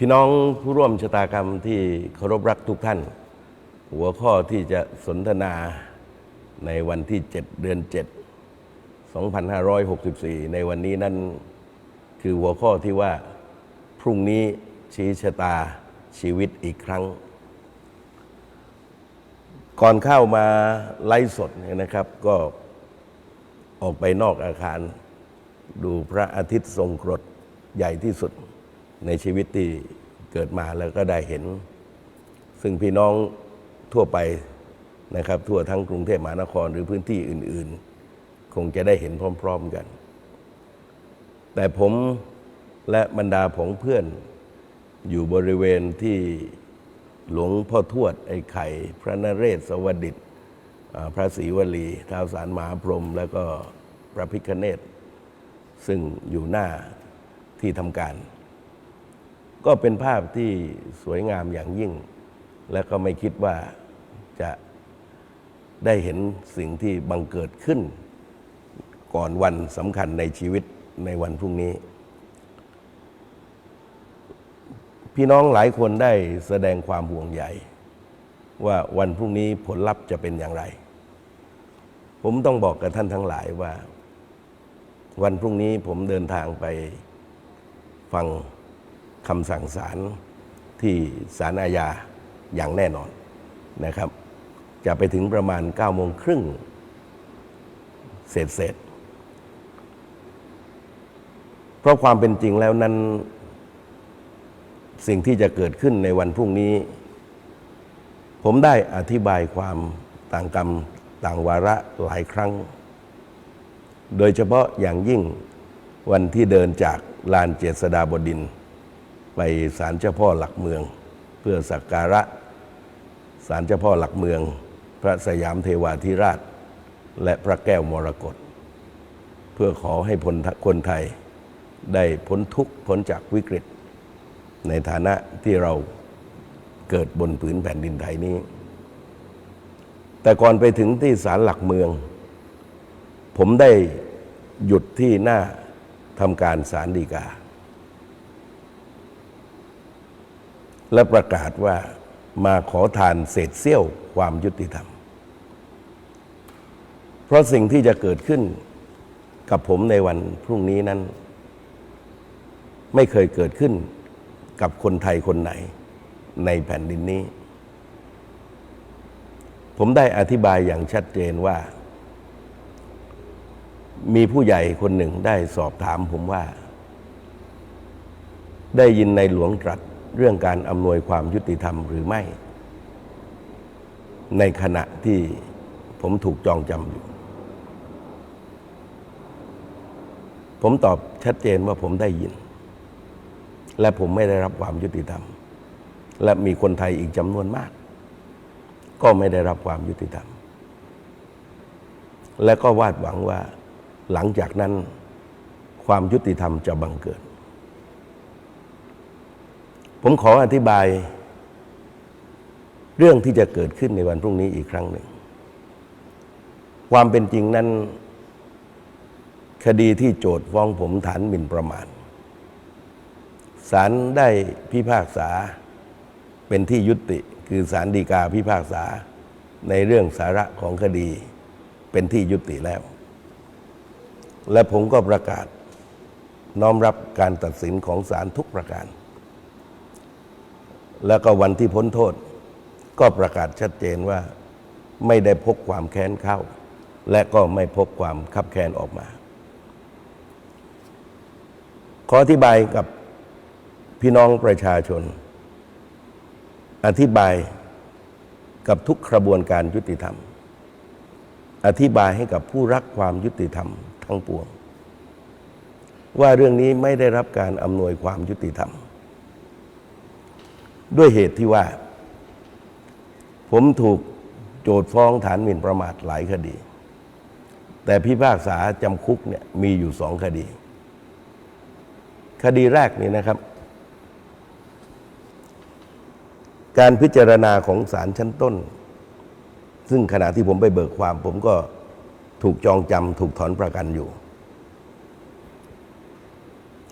พี่น้องผู้ร่วมชะตากรรมที่เคารพรักทุกท่าน หัวข้อที่จะสนทนาในวันที่ 7 เดือน 7 2564 ในวันนี้นั้นคือหัวข้อที่ว่าพรุ่งนี้ชี้ชะตาชีวิตอีกครั้ง ก่อนเข้ามาไลฟ์สดเนี่ยนะครับ ก็ออกไปนอกอาคาร ดูพระอาทิตย์ทรงกรดใหญ่ที่สุด ในชีวิตที่เกิดมาแล้วก็ได้เห็น ซึ่งพี่น้องทั่วไปนะครับ ทั่วทั้งกรุงเทพมหานครหรือพื้นที่อื่น ๆ คงจะได้เห็นพร้อม ๆกัน แต่ผมและบรรดาผงเพื่อนอยู่บริเวณที่หลวงพ่อทวดไอ้ไข่ พระนเรศสวัสดิตพระศรีวลีท้าวสารมหาพรหมแล้วก็พระพิคเนตซึ่งอยู่หน้าที่ทำการ ก็เป็นภาพที่สวยงามอย่างยิ่ง และก็ไม่คิดว่าจะได้เห็นสิ่งที่บังเกิดขึ้น ก่อนวันสำคัญในชีวิตในวันพรุ่งนี้ พี่น้องหลายคนได้แสดงความห่วงใยว่าวันพรุ่งนี้ผลลัพธ์จะเป็นอย่างไร ผมต้องบอกกับท่านทั้งหลายว่า วันพรุ่งนี้ผมเดินทางไปฟัง คำสั่งศาลที่ศาลอาญาอย่างแน่นอนนะครับ จะไปถึงประมาณ9โมงครึ่งเสร็จเสร็จเพราะความเป็นจริงแล้วนั้น สิ่งที่จะเกิดขึ้นในวันพรุ่งนี้ ผมได้อธิบายความต่างกรรมต่างวาระหลายครั้ง โดยเฉพาะอย่างยิ่งวันที่เดินจากลานเจษฎาบดินทร์ ไปศาลเจ้าพ่อหลักเมือง เพื่อสักการะศาลเจ้าพ่อหลักเมือง พระสยามเทวาธิราช และพระแก้วมรกตเพื่อขอให้พลคนไทยได้พ้นทุกข์พ้นจากวิกฤต ในฐานะที่เราเกิดบนผืนแผ่นดินไทยนี้ แต่ก่อนไปถึงที่ศาลหลักเมือง ผมได้หยุดที่หน้าทำการศาลฎีกา และประกาศว่ามาขอทานเศษเสี้ยวความยุติธรรม เพราะสิ่งที่จะเกิดขึ้นกับผมในวันพรุ่งนี้นั้น ไม่เคยเกิดขึ้นกับคนไทยคนไหนในแผ่นดินนี้ ผมได้อธิบายอย่างชัดเจนว่า มีผู้ใหญ่คนหนึ่งได้สอบถามผมว่า ได้ยินในหลวงตรัส เรื่องการอำนวยความยุติธรรมหรือไม่ ในขณะที่ผมถูกจองจำอยู่ ผมตอบชัดเจนว่าผมได้ยิน และผมไม่ได้รับความยุติธรรม และมีคนไทยอีกจำนวนมาก ก็ไม่ได้รับความยุติธรรม และก็วาดหวังว่าหลังจากนั้นความยุติธรรมจะบังเกิด ผมขออธิบาย เรื่องที่จะเกิดขึ้นในวันพรุ่งนี้อีกครั้งหนึ่ง ความเป็นจริงนั้น คดีที่โจทย์ฟ้องผมฐานหมิ่นประมาทศาลได้พิพากษาเป็นที่ยุติ คือศาลฎีกาพิพากษาในเรื่องสาระของคดีเป็นที่ยุติแล้ว และผมก็ประกาศน้อมรับการตัดสินของศาลทุกประการ แล้วก็วันที่พ้นโทษ ก็ประกาศชัดเจนว่าไม่ได้พกความแค้นเข้า และก็ไม่พกความคับแค้นออกมา ขออธิบายกับพี่น้องประชาชน อธิบายกับทุกกระบวนการยุติธรรม อธิบายให้กับผู้รักความยุติธรรมทั้งปวง ว่าเรื่องนี้ไม่ได้รับการอำนวยความยุติธรรม ด้วยเหตุที่ว่า ผมถูกโจทฟ้องฐานหมิ่นประมาทหลายคดี แต่พิพากษาจำคุกเนี่ยมีอยู่สองคดี คดีแรกนี่นะครับ การพิจารณาของศาลชั้นต้น ซึ่งขณะที่ผมไปเบิกความ ผมก็ถูกจองจำถูกถอนประกันอยู่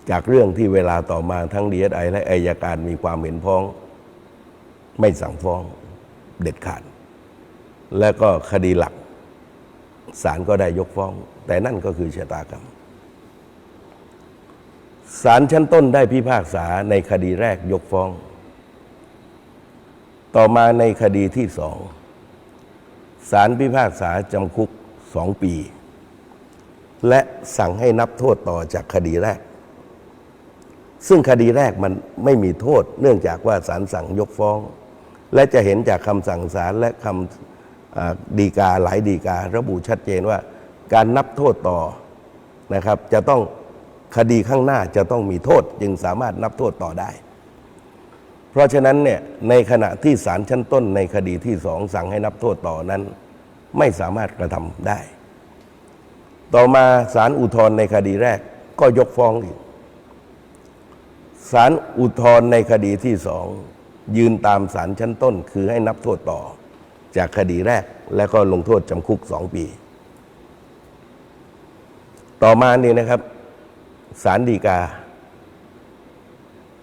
จากเรื่องที่เวลาต่อมาทั้งดีเอสไอและอายการมีความเห็นพ้อง ไม่สั่งฟ้องเด็ดขาด และก็คดีหลักศาลก็ได้ยกฟ้อง แต่นั่นก็คือชะตากรรมศาลชั้นต้นได้พิพากษาในคดีแรกยกฟ้อง ต่อมาในคดีที่สองศาลพิพากษาจำคุกสองปี และสั่งให้นับโทษต่อจากคดีแรก ซึ่งคดีแรกมันไม่มีโทษ เนื่องจากว่าศาลสั่งยกฟ้อง และจะเห็นจากคำสั่งศาลและคำดีกาหลายดีการะบุชัดเจนว่า การนับโทษต่อนะครับ จะต้องคดีข้างหน้าจะต้องมีโทษ จึงสามารถนับโทษต่อได้ เพราะฉะนั้นเนี่ยในขณะที่ศาลชั้นต้นในคดีที่สองสั่งให้นับโทษต่อนั้น ไม่สามารถกระทำได้ ต่อมาศาลอุทธรณ์ในคดีแรกก็ยกฟ้องอีกศาลอุทธรณ์ในคดีที่สอง ยืนตามศาลชั้นต้น คือให้นับโทษต่อ จากคดีแรกและก็ลงโทษจำคุกสองปี ต่อมานี่นะครับศาลฎีกา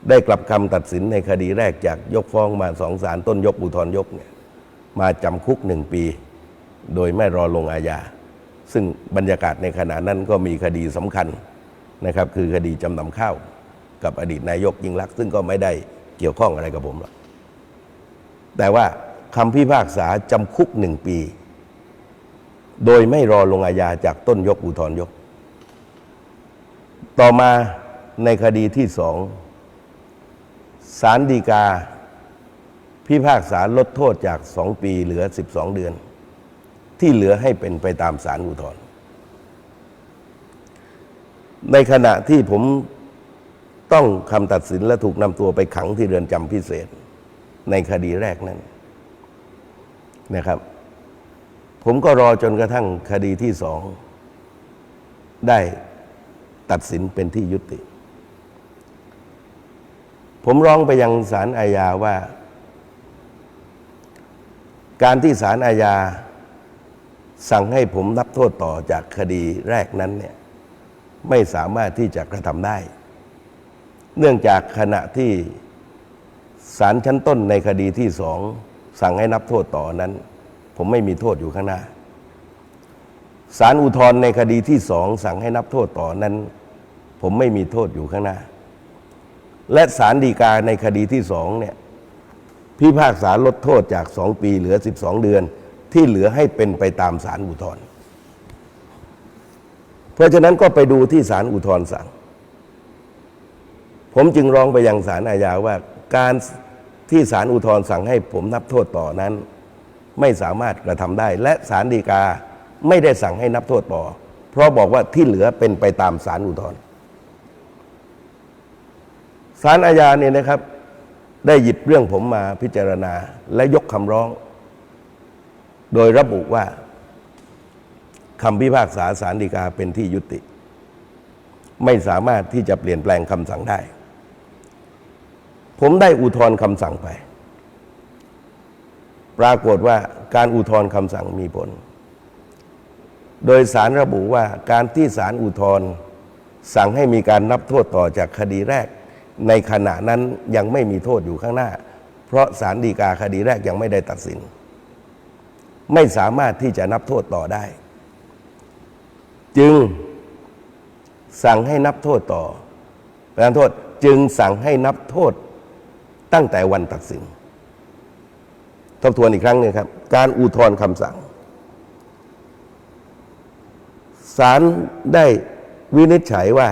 ได้กลับคำตัดสินในคดีแรกจากยกฟ้องมาสองศาลต้นยกอุทธรยกเนี่ยมาจำคุกหนึ่งปี โดยไม่รอลงอาญาซึ่งบรรยากาศในขณะนั้นก็มีคดีสำคัญนะครับ คือคดีจำนำข้าว กับอดีตนายกยิ่งลักษณ์ซึ่งก็ไม่ได้ เกี่ยวข้องอะไรกับผมหรอกแต่ว่าคำพิพากษาจำคุกหนึ่งปี โดยไม่รอลงอาญาจากต้นยกอุทธรณ์ยก ต่อมาในคดีที่สองศาลฎีกา พิพากษาลดโทษจากสองปีเหลือ12เดือน ที่เหลือให้เป็นไปตามศาลอุทธรณ์ในขณะที่ผม ต้องคำตัดสินและถูกนำตัวไปขังที่เรือนจำพิเศษ ในคดีแรกนั้นนะครับ ผมก็รอจนกระทั่งคดีที่สอง ได้ตัดสินเป็นที่ยุติ ผมร้องไปยังศาลอาญาว่า การที่ศาลอาญา สั่งให้ผมนับโทษต่อจากคดีแรกนั้นเนี่ยไม่สามารถที่จะกระทำได้ เนื่องจากขณะที่ศาลชั้นต้นในคดีที่สองสั่งให้นับโทษต่อนั้น ผมไม่มีโทษอยู่ข้างหน้าศาลอุทธรณ์ในคดีที่สองสั่งให้นับโทษต่อนั้น ผมไม่มีโทษอยู่ข้างหน้า และศาลฎีกาในคดีที่สองเนี่ยพิพากษาลดโทษจากสองปีเหลือ12เดือน ที่เหลือให้เป็นไปตามศาลอุทธรณ์เพราะฉะนั้นก็ไปดูที่ศาลอุทธรณ์สั่ง ผมจึงร้องไปยังศาลอาญาว่าการที่ศาลอุทธรณ์สั่งให้ผมนับโทษต่อนั้น ไม่สามารถกระทำได้ และศาลฎีกาไม่ได้สั่งให้นับโทษต่อ เพราะบอกว่าที่เหลือเป็นไปตามศาลอุทธรณ์ศาลอาญาเนี่ยนะครับ ได้หยิบเรื่องผมมาพิจารณาและยกคำร้อง โดยระบุว่าคำพิพากษาศาลฎีกาเป็นที่ยุติ ไม่สามารถที่จะเปลี่ยนแปลงคำสั่งได้ ผมได้อุทธรณ์คำสั่งไป ปรากฏว่าการอุทธรณ์คำสั่งมีผล โดยสารระบุว่าการที่ศาลอุทธรณ์สั่งให้มีการนับโทษต่อจากคดีแรก ในขณะนั้นยังไม่มีโทษอยู่ข้างหน้า เพราะศาลฎีกาคดีแรกยังไม่ได้ตัดสิน ไม่สามารถที่จะนับโทษต่อได้ จึงสั่งให้นับโทษต่อประธานโทษจึงสั่งให้นับโทษ ตั้งแต่วันตัดสิน ทบทวนอีกครั้งหนึงครับ การอุทธรณ์คำสั่งศาลได้วินิจฉัยว่า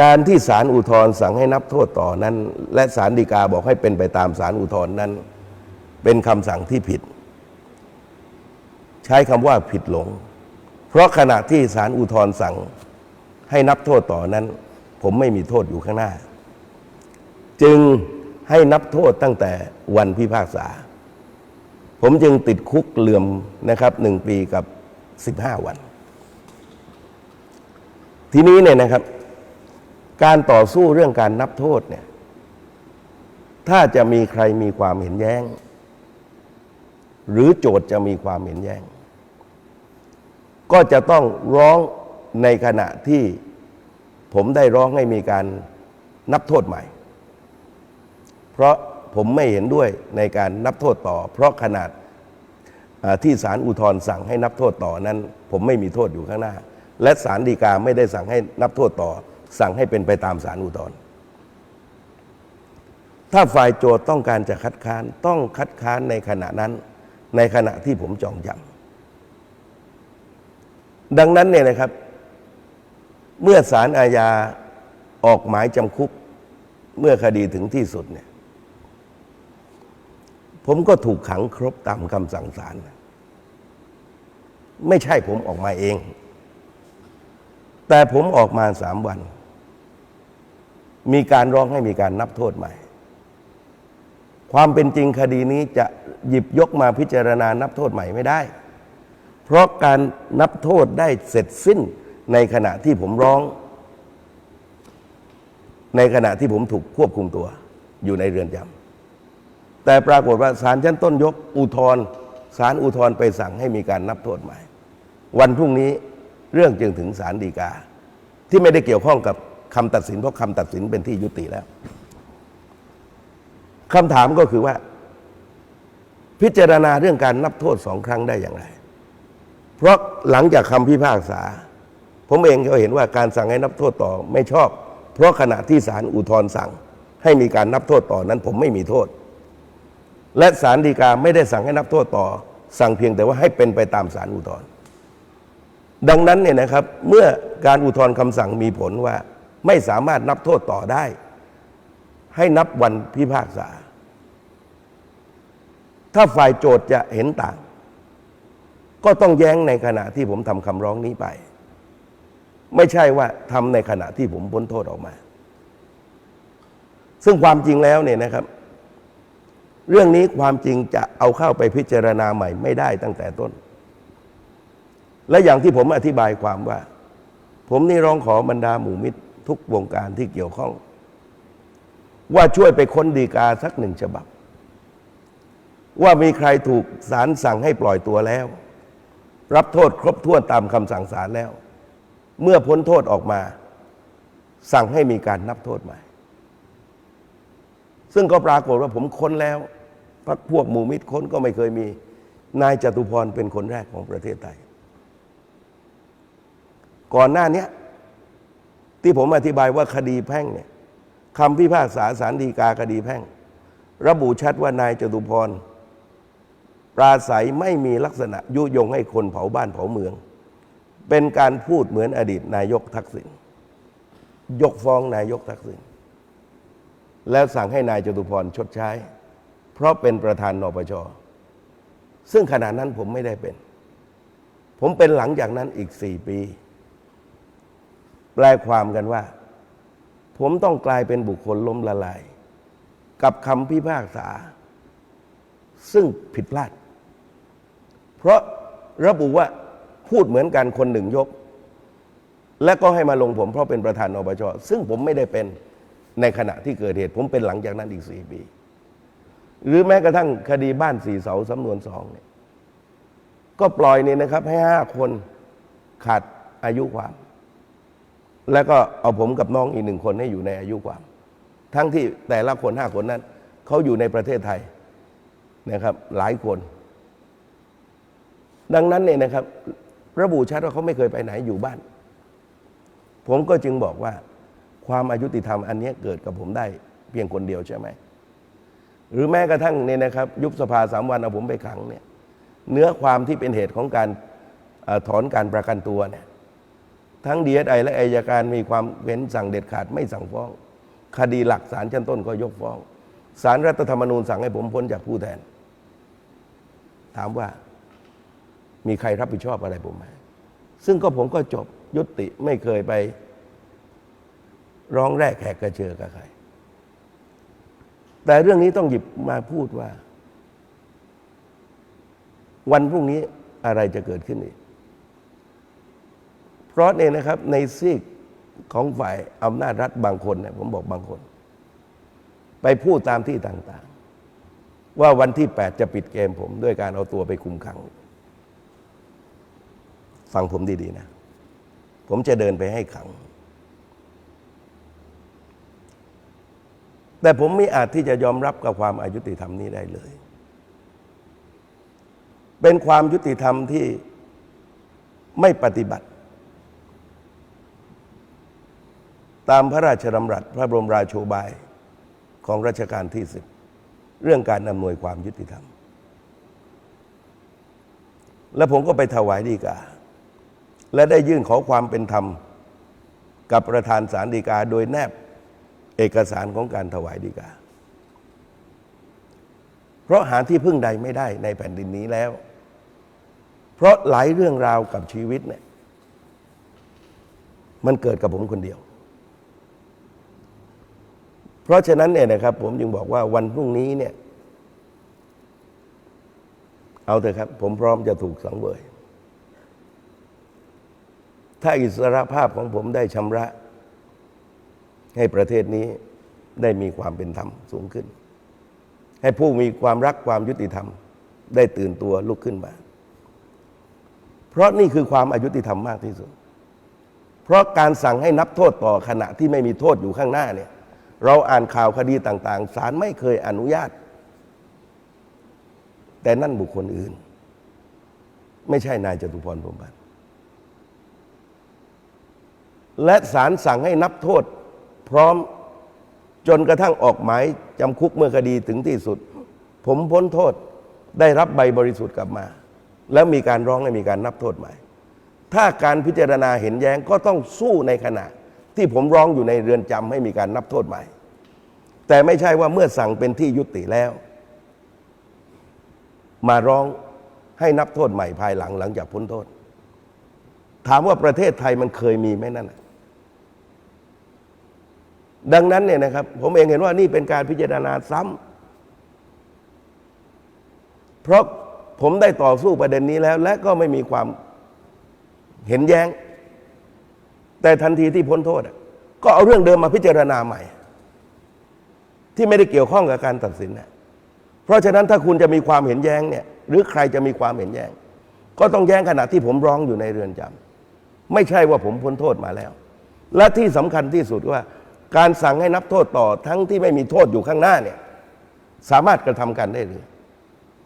การที่ศาลอุทธรณ์สั่งให้นับโทษต่อนั้น และศาลฎีกาบอกให้เป็นไปตามศาลอุทธรณ์นั้น เป็นคำสั่งที่ผิด ใช้คำว่าผิดหลง เพราะขณะที่ศาลอุทธรณ์สั่งให้นับโทษต่อนั้น ผมไม่มีโทษอยู่ข้างหน้า จึงให้นับโทษตั้งแต่วันพิพากษา ผมจึงติดคุกเหลื่อมนะครับหนึ่งปีกับสิบห้าวัน ทีนี้เนี่ยนะครับ การต่อสู้เรื่องการนับโทษเนี่ย ถ้าจะมีใครมีความเห็นแย้ง หรือโจทย์จะมีความเห็นแย้ง ก็จะต้องร้องในขณะที่ผมได้ร้องให้มีการนับโทษใหม่ เพราะผมไม่เห็นด้วยในการนับโทษต่อ เพราะขนาดที่ศาลอุทธรณ์สั่งให้นับโทษต่อนั้น ผมไม่มีโทษอยู่ข้างหน้า และศาลฎีกาไม่ได้สั่งให้นับโทษต่อ สั่งให้เป็นไปตามศาลอุทธรณ์ถ้าฝ่ายโจทย์ต้องการจะคัดค้านต้องคัดค้านในขณะนั้น ในขณะที่ผมจองจำดังนั้นเนี่ยนะครับ เมื่อศาลอาญาออกหมายจำคุก เมื่อคดีถึงที่สุดเนี่ย ผมก็ถูกขังครบตามคำสั่งศาลไม่ใช่ผมออกมาเอง แต่ผมออกมาสามวัน มีการร้องให้มีการนับโทษใหม่ ความเป็นจริงคดีนี้จะหยิบยกมาพิจารณานับโทษใหม่ไม่ได้ เพราะการนับโทษได้เสร็จสิ้นในขณะที่ผมร้อง ในขณะที่ผมถูกควบคุมตัวอยู่ในเรือนจำ แต่ปรากฏว่าศาลชั้นต้นยกอุทธรณ์ศาลอุทธรณ์ไปสั่งให้มีการนับโทษใหม่ วันพรุ่งนี้เรื่องจึงถึงศาลฎีกา ที่ไม่ได้เกี่ยวข้องกับคำตัดสินเพราะคำตัดสินเป็นที่ยุติแล้วคำถามก็คือว่า พิจารณาเรื่องการนับโทษสองครั้งได้อย่างไร เพราะหลังจากคำพิพากษา ผมเองก็เห็นว่าการสั่งให้นับโทษต่อไม่ชอบ เพราะขณะที่ศาลอุทธรณ์สั่ง ให้มีการนับโทษต่อนั้น ผมไม่มีโทษ และศาลฎีกาไม่ได้สั่งให้นับโทษต่อ สั่งเพียงแต่ว่าให้เป็นไปตามศาลอุทธรณ์ดังนั้นเนี่ยนะครับเมื่อการอุทธรณ์คำสั่งมีผลว่า ไม่สามารถนับโทษต่อได้ ให้นับวันพิพากษา ถ้าฝ่ายโจทย์จะเห็นต่าง ก็ต้องแย้งในขณะที่ผมทำคำร้องนี้ไป ไม่ใช่ว่าทำในขณะที่ผมพ้นโทษออกมา ซึ่งความจริงแล้วเนี่ยนะครับ เรื่องนี้ความจริงจะเอาเข้าไปพิจารณาใหม่ไม่ได้ตั้งแต่ต้น และอย่างที่ผมอธิบายความว่า ผมนี่ร้องขอบรรดาหมู่มิตรทุกวงการที่เกี่ยวข้อง ว่าช่วยไปค้นดีกาสักหนึ่งฉบับ ว่ามีใครถูกศาลสั่งให้ปล่อยตัวแล้ว รับโทษครบถ้วนตามคำสั่งศาลแล้ว เมื่อพ้นโทษออกมา สั่งให้มีการนับโทษใหม่ซึ่งก็ปรากฏว่าผมค้นแล้ว พักพวกหมู่มิตรค้นก็ไม่เคยมี นายจตุพรเป็นคนแรกของประเทศไทย ก่อนหน้านี้ที่ผมอธิบายว่าคดีแพ่งเนี่ยคำพิพากษาสารดีกาคดีแพ่ง ระบุชัดว่านายจตุพรปราศัยไม่มีลักษณะยุยงให้คนเผาบ้านเผาเมือง เป็นการพูดเหมือนอดีตนายกทักษิณยกฟ้องนายกทักษิณแล้วสั่งให้นายจตุพรชดใช้ เพราะเป็นประธานนปช ซึ่งขณะนั้นผมไม่ได้เป็น ผมเป็นหลังจากนั้นอีกสี่ปี แปลความกันว่า ผมต้องกลายเป็นบุคคลล้มละลาย กับคำพิพากษา ซึ่งผิดพลาด เพราะระบุว่าพูดเหมือนกันคนหนึ่งยก และก็ให้มาลงผมเพราะเป็นประธานนปชซึ่งผมไม่ได้เป็นในขณะที่เกิดเหตุ ผมเป็นหลังจากนั้นอีกสี่ปี หรือแม้กระทั่งคดีบ้านสี่เสาสำนวนสองเนี่ยก็ปล่อยเนี่ยนะครับ ให้ห้าคนขาดอายุความ แล้วก็เอาผมกับน้องอีกหนึ่งคนให้อยู่ในอายุความ ทั้งที่แต่ละคนห้าคนนั้นเขาอยู่ในประเทศไทยนะครับ หลายคน ดังนั้นเนี่ยนะครับ ระบุชัดว่าเขาไม่เคยไปไหนอยู่บ้าน ผมก็จึงบอกว่า ความอายุติธรรมอันนี้เกิดกับผมได้เพียงคนเดียวใช่ไหม หรือแม้กระทั่งเนี่ยนะครับ ยุบสภาสามวันเอาผมไปขังเนี่ยเนื้อความที่เป็นเหตุของการอถอนการประกันตัวเนี่ยทั้งดีเอสไอและอายการมีความเว้นสั่งเด็ดขาดไม่สั่งฟ้อง คดีหลักศาลชั้นต้นก็ยกฟ้องศาลรัฐธรรมนูญสั่งให้ผมพ้นจากผู้แทน ถามว่ามีใครรับผิดชอบอะไรผมไหมซึ่งก็ผมก็จบยุติไม่เคยไปร้องแรกแขกกระเชือกับใคร แต่เรื่องนี้ต้องหยิบมาพูดว่า วันพรุ่งนี้อะไรจะเกิดขึ้นอีก เพราะเนี่ยนะครับ ในซีกของฝ่ายอำนาจรัฐบางคนเนี่ยผมบอกบางคน ไปพูดตามที่ต่างๆ ว่าวันที่ 8 จะปิดเกมผม ด้วยการเอาตัวไปคุมขัง ฟังผมดี ๆ นะ ผมจะเดินไปให้ขัง แต่ผมไม่อาจที่จะยอมรับกับความอายุติธรรมนี้ได้เลย เป็นความยุติธรรมที่ไม่ปฏิบัติ ตามพระราชดำรัสพระบรมราโชบายของรัชกาลที่สิบเรื่องการอำนวยความยุติธรรม และผมก็ไปถวายดีกา และได้ยื่นขอความเป็นธรรม กับประธานศาลฎีกาโดยแนบ เอกสารของการถวายฎีกา เพราะหาที่พึ่งใดไม่ได้ในแผ่นดินนี้แล้ว เพราะหลายเรื่องราวกับชีวิตเนี่ยมันเกิดกับผมคนเดียว เพราะฉะนั้นเนี่ยนะครับ ผมจึงบอกว่าวันพรุ่งนี้เนี่ย เอาเถอะครับ ผมพร้อมจะถูกสังเวย ถ้าอิสรภาพของผมได้ชำระ ให้ประเทศนี้ได้มีความเป็นธรรมสูงขึ้น ให้ผู้มีความรักความยุติธรรม ได้ตื่นตัวลุกขึ้นมา เพราะนี่คือความอายุติธรรมมากที่สุด เพราะการสั่งให้นับโทษต่อขณะที่ไม่มีโทษอยู่ข้างหน้าเนี่ย เราอ่านข่าวคดีต่าง ๆศาลไม่เคยอนุญาต แต่นั่นบุคคลอื่น ไม่ใช่นายจตุพรพรมพันธ์และศาลสั่งให้นับโทษ พร้อมจนกระทั่งออกหมายจำคุกเมื่อคดีถึงที่สุด ผมพ้นโทษได้รับใบบริสุทธิ์กลับมา แล้วมีการร้องให้มีการนับโทษใหม่ ถ้าการพิจารณาเห็นแย้งก็ต้องสู้ในขณะ ที่ผมร้องอยู่ในเรือนจำให้มีการนับโทษใหม่ แต่ไม่ใช่ว่าเมื่อสั่งเป็นที่ยุติแล้ว มาร้องให้นับโทษใหม่ภายหลังหลังจากพ้นโทษ ถามว่าประเทศไทยมันเคยมีไหมนั่นน่ะ ดังนั้นเนี่ยนะครับ ผมเองเห็นว่านี่เป็นการพิจารณาซ้ำเพราะผมได้ต่อสู้ประเด็นนี้แล้ว และก็ไม่มีความเห็นแย้ง แต่ทันทีที่พ้นโทษ ก็เอาเรื่องเดิมมาพิจารณาใหม่ ที่ไม่ได้เกี่ยวข้องกับการตัดสินนะเพราะฉะนั้นถ้าคุณจะมีความเห็นแย้งเนี่ย หรือใครจะมีความเห็นแย้ง ก็ต้องแย้งขณะที่ผมร้องอยู่ในเรือนจำไม่ใช่ว่าผมพ้นโทษมาแล้ว และที่สำคัญที่สุดว่า การสั่งให้นับโทษต่อทั้งที่ไม่มีโทษอยู่ข้างหน้าเนี่ยสามารถกระทำกันได้เลย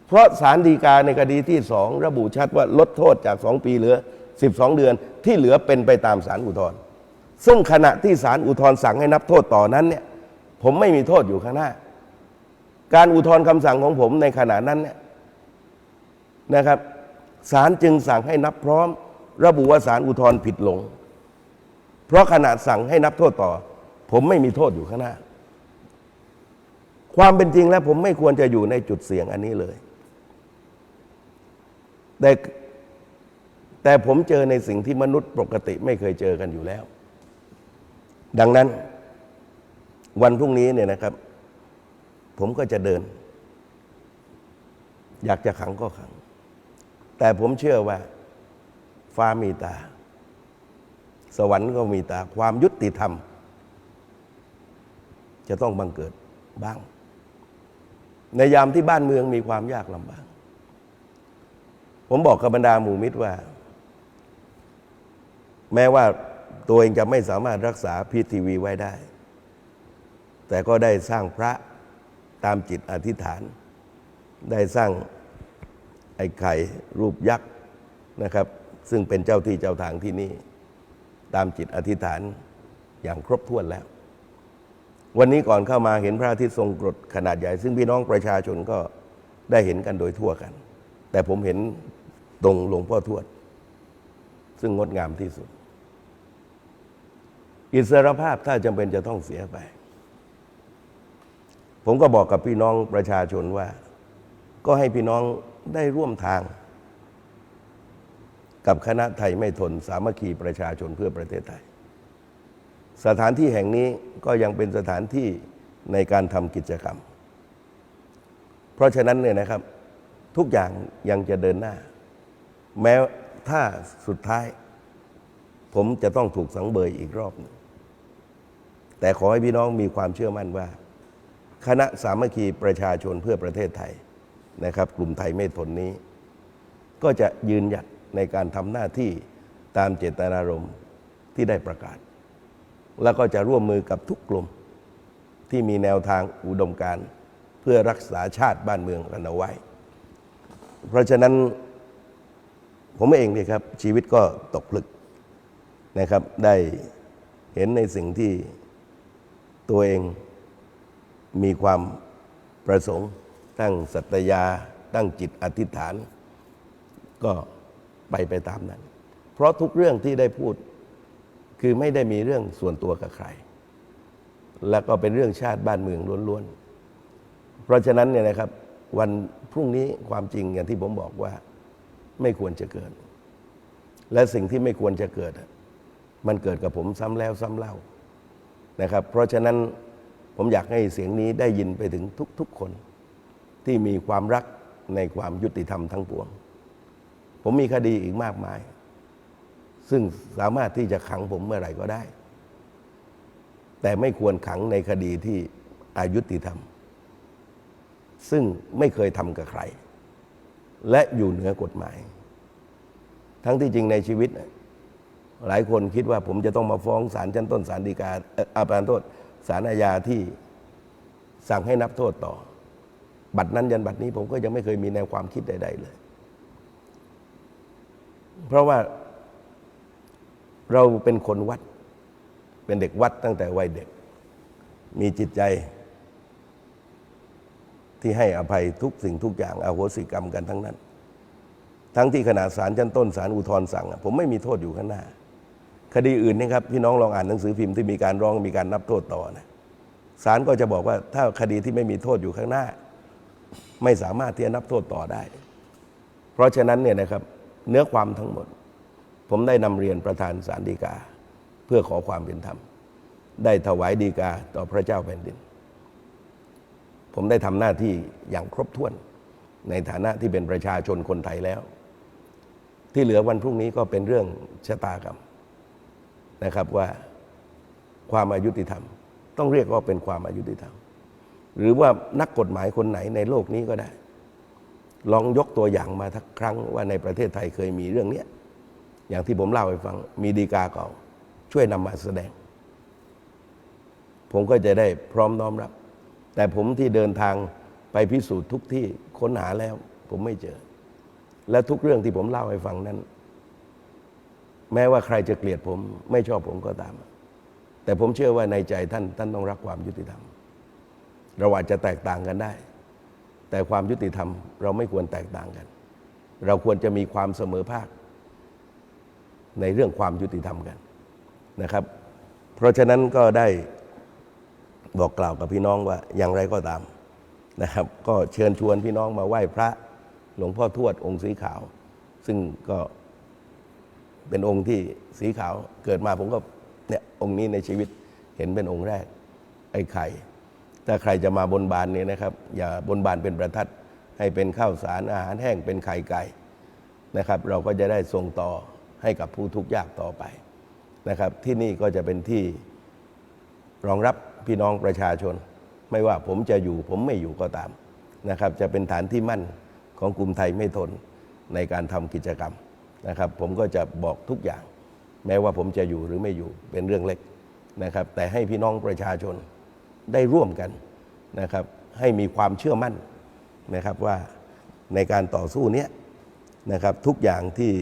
เพราะสารดีกาในคดีที่สองระบุชัดว่าลดโทษจากสองปีเหลือ12เดือนที่เหลือเป็นไปตามสารอุทธรณ์ซึ่งขณะที่สารอุทธรณ์สั่งให้นับโทษต่อนั้นเนี่ยผมไม่มีโทษอยู่ข้างหน้า การอุทธรณ์คำสั่งของผมในขณะนั้นเนี่ยนะครับศาลจึงสั่งให้นับพร้อม ระบุว่าศาลอุทธรณ์ผิดหลง เพราะขณะสั่งให้นับโทษต่อ ผมไม่มีโทษอยู่ข้างหน้า ความเป็นจริงแล้ว ผมไม่ควรจะอยู่ในจุดเสี่ยงอันนี้เลย แต่แต่ผมเจอในสิ่งที่มนุษย์ปกติไม่เคยเจอกันอยู่แล้ว ดังนั้น วันพรุ่งนี้เนี่ยนะครับ ผมก็จะเดิน อยากจะขังก็ขัง แต่ผมเชื่อว่า ฟ้ามีตา สวรรค์ก็มีตา ความยุติธรรม จะต้องบังเกิดบ้าง ในยามที่บ้านเมืองมีความยากลำบาก ผมบอกกับบรรดาหมู่มิตรว่า แม้ว่าตัวเองจะไม่สามารถรักษาพีทีวีไว้ได้ แต่ก็ได้สร้างพระตามจิตอธิษฐาน ได้สร้างไอ้ไข่รูปยักษ์นะครับ ซึ่งเป็นเจ้าที่เจ้าทางที่นี่ ตามจิตอธิษฐานอย่างครบถ้วนแล้ว วันนี้ก่อนเข้ามาเห็นพระอาทิตย์ทรงกรดขนาดใหญ่ ซึ่งพี่น้องประชาชนก็ได้เห็นกันโดยทั่วกัน แต่ผมเห็นตรงหลวงพ่อทวด ซึ่งงดงามที่สุด อิสรภาพถ้าจำเป็นจะต้องเสียไป ผมก็บอกกับพี่น้องประชาชนว่า ก็ให้พี่น้องได้ร่วมทาง กับคณะไทยไม่ทนสามัคคีประชาชนเพื่อประเทศไทย สถานที่แห่งนี้ก็ยังเป็นสถานที่ในการทำกิจกรรม เพราะฉะนั้นเนี่ยนะครับ ทุกอย่างยังจะเดินหน้า แม้ถ้าสุดท้าย ผมจะต้องถูกสังเบยอีกรอบหนึงแต่ขอให้พี่น้องมีความเชื่อมั่นว่า คณะสามัคคีประชาชนเพื่อประเทศไทยนะครับ กลุ่มไทยไม่ทนนี้ ก็จะยืนหยัดในการทำหน้าที่ตามเจตนารมณ์ที่ได้ประกาศ แล้วก็จะร่วมมือกับทุกกลุ่ม ที่มีแนวทางอุดมการเพื่อรักษาชาติบ้านเมืองกันเอาไว้ เพราะฉะนั้นผมเองเนี่ยครับชีวิตก็ตกผลึกนะครับ ได้เห็นในสิ่งที่ตัวเองมีความประสงค์ ตั้งสัตยา ตั้งจิตอธิษฐาน ก็ไปไปตามนั้น เพราะทุกเรื่องที่ได้พูด คือไม่ได้มีเรื่องส่วนตัวกับใคร แล้วก็เป็นเรื่องชาติบ้านเมืองล้วนๆ เพราะฉะนั้นเนี่ยนะครับวันพรุ่งนี้ความจริงอย่างที่ผมบอกว่าไม่ควรจะเกิด และสิ่งที่ไม่ควรจะเกิด มันเกิดกับผมซ้ำแล้วซ้ำเล่านะครับ เพราะฉะนั้นผมอยากให้เสียงนี้ได้ยินไปถึงทุก ๆ คนที่มีความรักในความยุติธรรมทั้งปวง ผมมีคดีอีกมากมาย ซึ่งสามารถที่จะขังผมเมื่อไหร่ก็ได้ แต่ไม่ควรขังในคดีที่อายุติธรรม ซึ่งไม่เคยทำกับใคร และอยู่เหนือกฎหมาย ทั้งที่จริงในชีวิต หลายคนคิดว่าผมจะต้องมาฟ้องศาลชั้นต้นศาลฎีกาอาปานโทษศาลอาญาที่สั่งให้นับโทษต่อ บัตรนั้นยันบัตรนี้ผมก็ยังไม่เคยมีแนวความคิดใด ๆ เลย เพราะว่า เราเป็นคนวัด เป็นเด็กวัดตั้งแต่วัยเด็ก มีจิตใจ ที่ให้อภัยทุกสิ่งทุกอย่างอาโหสิกรรมกันทั้งนั้น ทั้งที่ขนาดศาลชั้นต้นศาลอุทธรณ์สั่ง ผมไม่มีโทษอยู่ข้างหน้า คดีอื่นนี่ครับพี่น้องลองอ่านหนังสือพิมพ์ที่มีการร้องมีการนับโทษต่อนะศาลก็จะบอกว่าถ้าคดีที่ไม่มีโทษอยู่ข้างหน้า ไม่สามารถที่จะนับโทษต่อได้ เพราะฉะนั้นเนี่ยนะครับ เนื้อความทั้งหมด ผมได้นำเรียนประธานศาลฎีกา เพื่อขอความเป็นธรรม ได้ถวายฎีกาต่อพระเจ้าแผ่นดิน ผมได้ทำหน้าที่อย่างครบถ้วน ในฐานะที่เป็นประชาชนคนไทยแล้ว ที่เหลือวันพรุ่งนี้ก็เป็นเรื่องชะตากรรมนะครับว่าความอายุติธรรม ต้องเรียกว่าเป็นความอายุติธรรม หรือว่านักกฎหมายคนไหนในโลกนี้ก็ได้ ลองยกตัวอย่างมาทักครั้งว่าในประเทศไทยเคยมีเรื่องเนี้ย อย่างที่ผมเล่าให้ฟัง มีดีกาเก่า ช่วยนำมาแสดง ผมก็จะได้พร้อมน้อมรับ แต่ผมที่เดินทางไปพิสูจน์ทุกที่ค้นหาแล้ว ผมไม่เจอ และทุกเรื่องที่ผมเล่าให้ฟังนั้น แม้ว่าใครจะเกลียดผมไม่ชอบผมก็ตาม แต่ผมเชื่อว่าในใจท่านท่านต้องรักความยุติธรรม เราอาจจะแตกต่างกันได้ แต่ความยุติธรรมเราไม่ควรแตกต่างกัน เราควรจะมีความเสมอภาค ในเรื่องความยุติธรรมกันนะครับ เพราะฉะนั้นก็ได้บอกกล่าวกับพี่น้องว่าอย่างไรก็ตามนะครับ ก็เชิญชวนพี่น้องมาไหว้พระหลวงพ่อทวดองค์สีขาว ซึ่งก็เป็นองค์ที่สีขาวเกิดมาผมก็เนี่ยองค์นี้ในชีวิตเห็นเป็นองค์แรก ไอ้ไข่ ถ้าใครจะมาบนบานเนี่ยนะครับ อย่าบนบานเป็นประทัดให้เป็นข้าวสารอาหารแห้งเป็นไข่ไก่นะครับ เราก็จะได้ส่งต่อ ให้กับผู้ทุกข์ยากต่อไปนะครับ ที่นี่ก็จะเป็นที่รองรับพี่น้องประชาชน ไม่ว่าผมจะอยู่ผมไม่อยู่ก็ตามนะครับ จะเป็นฐานที่มั่นของกลุ่มไทยไม่ทนในการทำกิจกรรมนะครับ ผมก็จะบอกทุกอย่าง แม้ว่าผมจะอยู่หรือไม่อยู่เป็นเรื่องเล็กนะครับ แต่ให้พี่น้องประชาชนได้ร่วมกันนะครับ ให้มีความเชื่อมั่นนะครับว่าในการต่อสู้เนี้ยนะครับทุกอย่างที่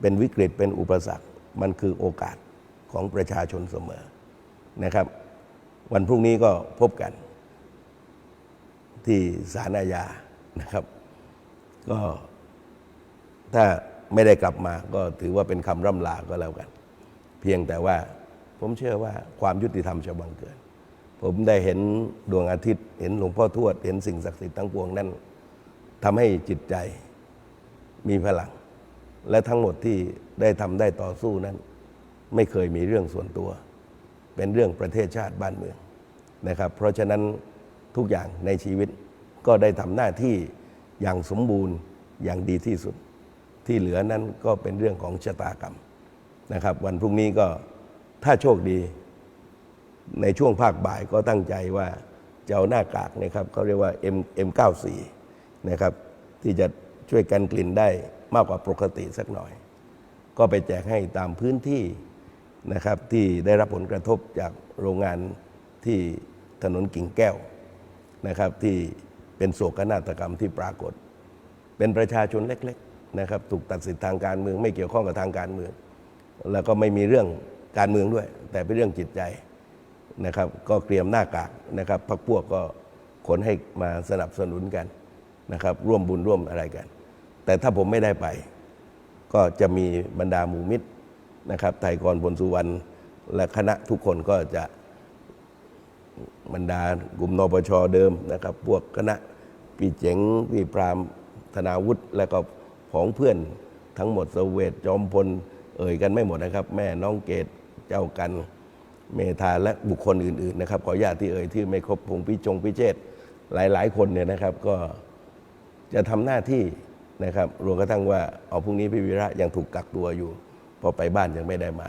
เป็นวิกฤตเป็นอุปสรรค มันคือโอกาสของประชาชนเสมอนะครับ วันพรุ่งนี้ก็พบกัน ที่ศาลอาญานะครับ ก็ถ้าไม่ได้กลับมาก็ถือว่าเป็นคำร่ำลาก็แล้วกัน เพียงแต่ว่าผมเชื่อว่าความยุติธรรมจะบังเกิด ผมได้เห็นดวงอาทิตย์ เห็นหลวงพ่อทวด เห็นสิ่งศักดิ์สิทธิ์ทั้งปวงนั้นทำให้จิตใจมีพลัง และทั้งหมดที่ได้ทำได้ต่อสู้นั้น ไม่เคยมีเรื่องส่วนตัว เป็นเรื่องประเทศชาติบ้านเมืองนะครับ เพราะฉะนั้นทุกอย่างในชีวิตก็ได้ทำหน้าที่อย่างสมบูรณ์อย่างดีที่สุด ที่เหลือนั้นก็เป็นเรื่องของชะตากรรมนะครับ วันพรุ่งนี้ก็ถ้าโชคดีในช่วงภาคบ่ายก็ตั้งใจว่าจะเอาหน้ากากนะครับเขาเรียกว่า M M94 นะครับที่จะช่วยกันกลิ่นได้ มากกว่าปกติสักหน่อย ก็ไปแจกให้ตามพื้นที่นะครับที่ได้รับผลกระทบจากโรงงานที่ถนนกิ่งแก้วนะครับที่เป็นโศกนาฏกรรมที่ปรากฏ เป็นประชาชนเล็กๆนะครับถูกตัดสิทธิทางการเมือง ไม่เกี่ยวข้องกับทางการเมือง แล้วก็ไม่มีเรื่องการเมืองด้วย แต่เป็นเรื่องจิตใจนะครับก็เตรียมหน้ากากนะครับพรรคพวกก็ขนให้มาสนับสนุนกันนะครับร่วมบุญร่วมอะไรกัน แต่ถ้าผมไม่ได้ไป ก็จะมีบรรดาหมู่มิตรนะครับ ไทยกรพลสุวรรณและคณะทุกคนก็จะบรรดากลุ่มนปชเดิมนะครับ พวกคณะพี่เจ๋งพี่พรามธนาวุฒิและก็ของเพื่อนทั้งหมดสเวตจอมพลเอ่ยกันไม่หมดนะครับ แม่น้องเกดเจ้ากันเมธาและบุคคลอื่นๆนะครับขออนุญาตที่เอ่ยที่ไม่ครบพงพิจงพิเชษหลายๆ คนเนี่ยนะครับก็จะทำหน้าที่ นะครับรวมกระทั่งว่าเอาพรุ่งนี้พี่วิระยังถูกกักตัวอยู่ พอไปบ้านยังไม่ได้มา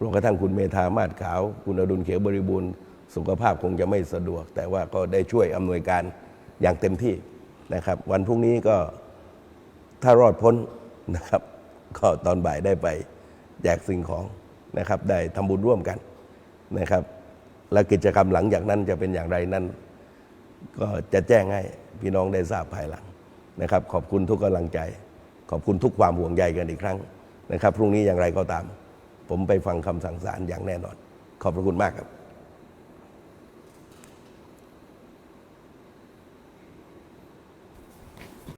รวมกระทั่งคุณเมธามาศขาว คุณอดุลเขียวบริบูรณ์สุขภาพคงจะไม่สะดวก แต่ว่าก็ได้ช่วยอำนวยการอย่างเต็มที่นะครับ วันพรุ่งนี้ก็ถ้ารอดพ้นนะครับ ก็ตอนบ่ายได้ไปแจกสิ่งของนะครับ ได้ทำบุญร่วมกันนะครับ และกิจกรรมหลังจากนั้นจะเป็นอย่างไรนั้น ก็จะแจ้งให้พี่น้องได้ทราบภายหลัง นะครับ ขอบคุณทุกกำลังใจ ขอบคุณทุกความห่วงใยกันอีกครั้งนะครับ พรุ่งนี้อย่างไรก็ตาม ผมไปฟังคำสั่งศาลอย่างแน่นอน ขอบพระคุณมากครับ